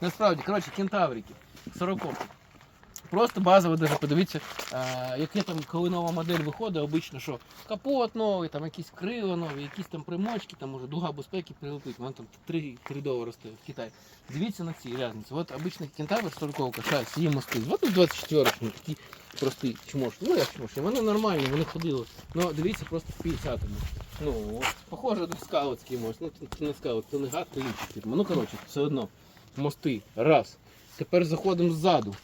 Насправді, коротше, кентаврики, сороковки. Просто базово даже подивіться, е, яке там, коли нова модель виходить, обично, що капот новий, там якісь крила нові, якісь там примочки, там може дуга безпеки прилепить, вона там 3, 3 долари стоїть в Китаї. Дивіться на ці різниці. От обичний кентавр 40 шальс, є мости. От тут 24 такі прості чмош. Ну як чмош, вони нормальні, вони ходили. Ну дивіться просто в 50-му. Ну, от, похоже на скаутський мост. Ну, це не скаут, це не гад, це інший фірма. Ну коротше, все одно. Мости. Раз. Тепер заходимо ззаду.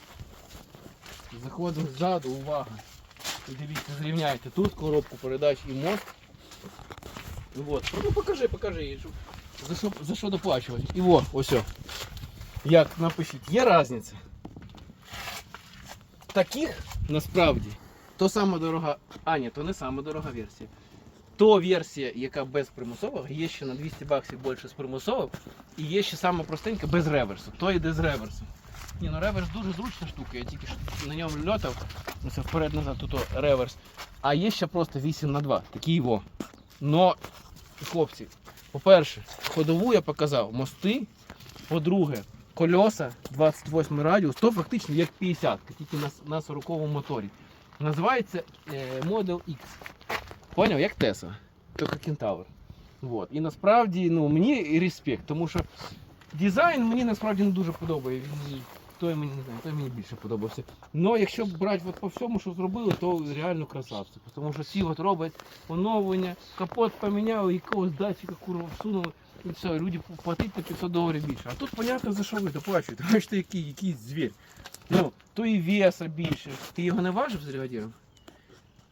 Заходимо ззаду, увага. Дивіться, зрівняйте. Тут коробку передач і мост. Вот. Ну покажи, покажи, щоб- за що, за що доплачувати. І во, ось. о. Як напишіть, є різниця. Таких насправді то сама дорога. А, ні, то не сама дорога версія. То версія, яка без примусового, є ще на 200 баксів більше з примусовим, і є ще сама простенька без реверсу. То йде з реверсом. Ні, ну реверс дуже зручна штука, я тільки на ньому льотав, це вперед-назад, тут реверс. А є ще просто 8 на 2 такий його. Но, хлопці, по-перше, ходову я показав мости, по-друге, кольоса 28 радіус, то фактично як 50, тільки на, на 40 моторі. Називається е, Model X. Поняв, як Tesla, тільки Кентавр. Вот. І насправді ну, мені респект, тому що дизайн мені насправді не дуже подобає. Він- Той мені не знаю, той мені більше подобався. Ну, якщо брати от по всьому, що зробили, то реально красавці. Тому що всі от роблять оновлення, капот поміняли, якогось датчика курва всунули. І все, люди платять на 500 доларів більше. А тут понятно за що ви доплачуєте. Бачите, який, який звір. Ну, то і веса більше. Ти його не важив з бригадіром?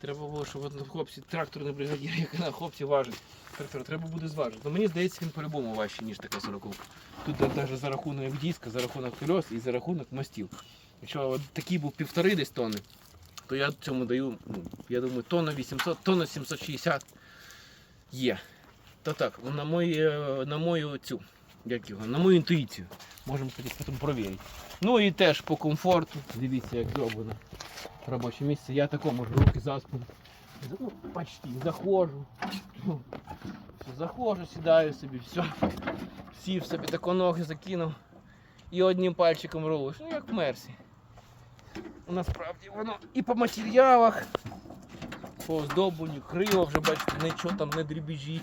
Треба було, щоб от хлопці тракторний бригадір, як на хлопці важить. Трактор, треба буде зважити. Ну мені здається, він по-любому важчий, ніж така 40. Тут навіть за рахунок диска, за рахунок колес і за рахунок мостів. Якщо такий був півтори десь тонни, то я цьому даю, ну, я думаю, тонна 800, тонна 760 є. То так, на мою, е, на мою цю, як його, на мою інтуїцію. Можемо потім перевірити. Ну і теж по комфорту. Дивіться, як зроблено робоче місце. Я тако можу руки за спину. Ну, почти заходжу. Ну, все, заходжу, сідаю собі, все. Сів собі тако ноги закинув. І одним пальчиком рулиш. Ну як в Мерсі. Насправді воно і по матеріалах, по оздобленню, крило вже бачите, нічого там не дрібіжить.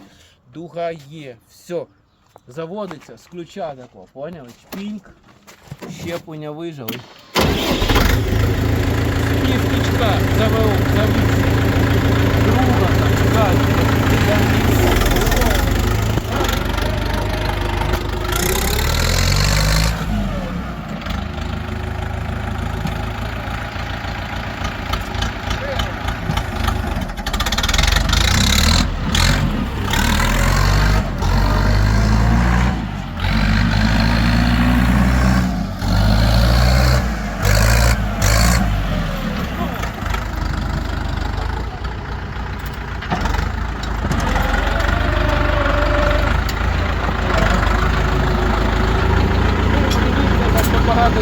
Дуга є. Все. Заводиться з ключа такого, поняли? Чпіньк, щеплення вижали. Північка завел, завів. Друга там, так.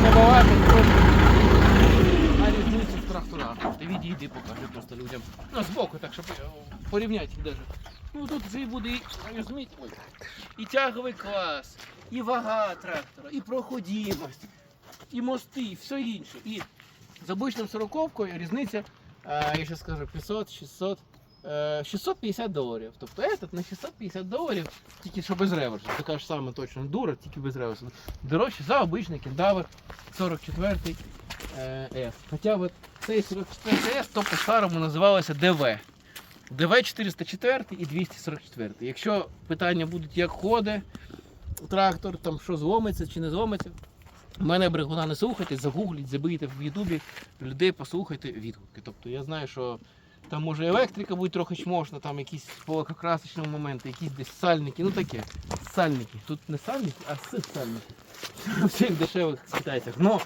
Так багато не багато, просто на різницю в тракторах. Ти відійди, покажи просто людям. Ну, збоку, так, щоб е, порівняти їх даже. Ну тут вже буде, і, розумієте, ой, і тяговий клас, і вага трактора, і проходимость, і мости, і все інше. І з обичним сороковкою різниця, е, я ще скажу, 500, 600, е, 650 доларів. Тобто этот на 650 доларів, тільки що без реверсу. Така ж сама точно дура, тільки без реверсу. Дорожче за обичний кентавр 44 е, F. Хоча от цей 44 F, то по-старому називалося ДВ. ДВ 404 і 244. Якщо питання будуть, як ходить трактор, там що зломиться чи не зломиться, мене бригуна не слухайте, загугліть, забийте в Ютубі людей, послухайте відгуки. Тобто я знаю, що там може електрика буде трохи чмошна, там якісь полакокрасочні моменти, якісь десь сальники, ну таке. Сальники. Тут не сальники, а сальники. У Всіх дешевих китайцях. Но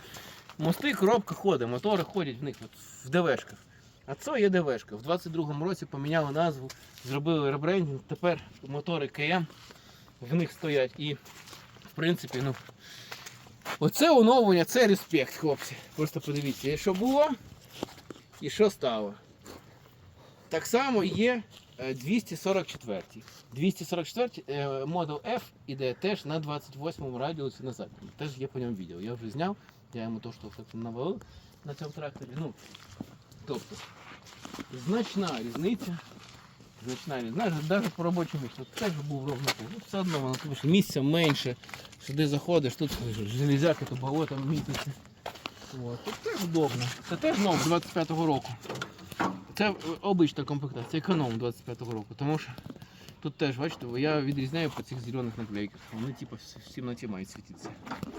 мости, коробка ходить, мотори ходять в них от, в ДВшках. А це є ДВшка. В 22-му році поміняли назву, зробили ребрендінг. Тепер мотори КМ в них стоять. І в принципі, ну. Оце оновлення, це респект, хлопці. Просто подивіться, що було і що стало. Так само є е, 244. 244 е, Model F іде теж на 28 радіусі назад. Теж є по ньому відео. Я вже зняв, я йому то, що навалив на цьому тракторі. Ну, тобто, значна різниця. Значна різниця. Навіть по робочому місцю. Тут теж був ровно. Ну, все одно воно тому що місця менше. Сюди заходиш, тут железяка, то болото мітиться. Тут теж удобно. Це теж нов 25-го року. Це обична комплектація, економ 25-го року. Тому що тут теж, бачите, я відрізняю по цих зелених наклейках. Вони типу в темноті мають світитися.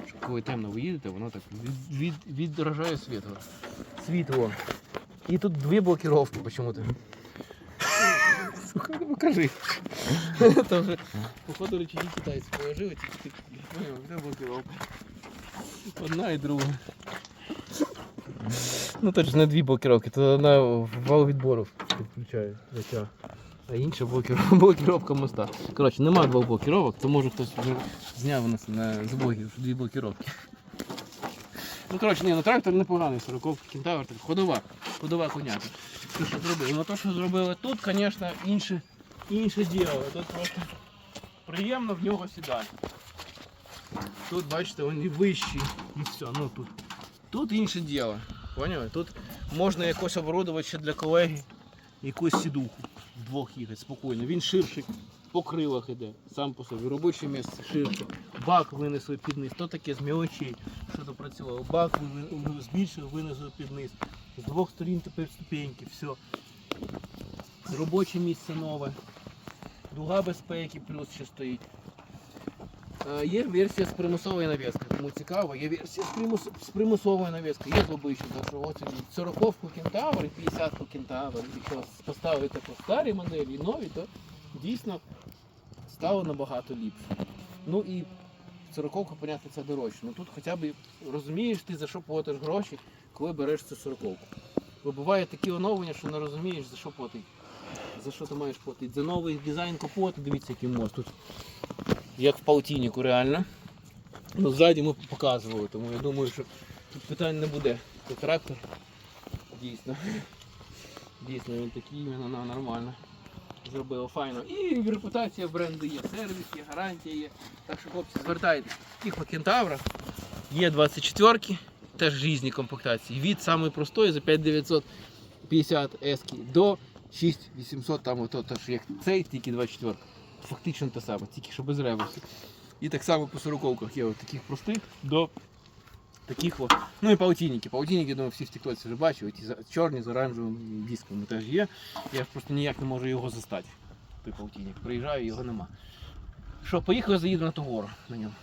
Щоб коли темно ви їдете, воно так від, від, відражає світло. Світло. І тут дві блокировки почему-то. Сука, ну покажи. Там же, походу, речі китайці положили, тільки ти де. Одна і друга. Ну це ж не дві блокировки, то одна вал відбору підключає життя. А інша блокировка, блокировка моста. Коротше, нема двох блокировок, то може хтось вже зняв у нас на з дві блокировки. Ну коротше, ні, ну трактор непоганий, 40 кентавр, так, ходова, ходова коняка. Те, що зробили. Ну то, що зробили тут, звісно, інше, інше діло. Тут просто приємно в нього сідати. Тут, бачите, вони вищі і все. Ну тут. Тут інше діло. Поняли? Тут можна якось оборудувати ще для колеги якусь сідуху. Вдвох їхати спокійно. Він ширший по крилах іде, сам по собі. Робоче місце ширше. Бак винесли під низ. То таке з мілочей, що допрацював. Бак збільшив, винесли під низ. З двох сторін тепер ступеньки, все. Робоче місце нове. Дуга безпеки плюс ще стоїть. Е, Є версія з примусовою навіскою, кому цікаво, є версія з, примус... з примусовою навіскою, є злобичі, так що ось 40-ку кентавр і 50-ку кентавр. Якщо поставити по старі моделі і нові, то дійсно стало набагато ліпше. Ну і 40-ку, понятно, це дорожче. Ну тут хоча б розумієш ти за що платиш гроші, коли береш цю 40-ку. Бо буває такі оновлення, що не розумієш за що платити. За що ти маєш платити? За новий дизайн капоту, дивіться, який мост тут як в полтиннику реально. Ну, ззаді ми показували, тому я думаю, що тут питань не буде. Це трактор дійсно. Дійсно, він такий іменно на нормально. Зробили файно. І репутація бренду є, сервіс є, гарантія є. Так що, хлопці, звертайтесь. Таких по кентаврах є 24 ки теж різні комплектації. Від самої простої за 5950 ески до 6800, там ото теж як цей, тільки 24 фактично те саме, тільки що без реверсу. І так само по сороковках є от таких простих до таких от. Ну і паутинники. Паутинники, думаю, всі в тіктоці вже бачили, ті чорні з оранжевими дисками теж є. Я ж просто ніяк не можу його застати. Той паутинник. Приїжджаю, його нема. Що, поїхали, заїду на ту на ньому.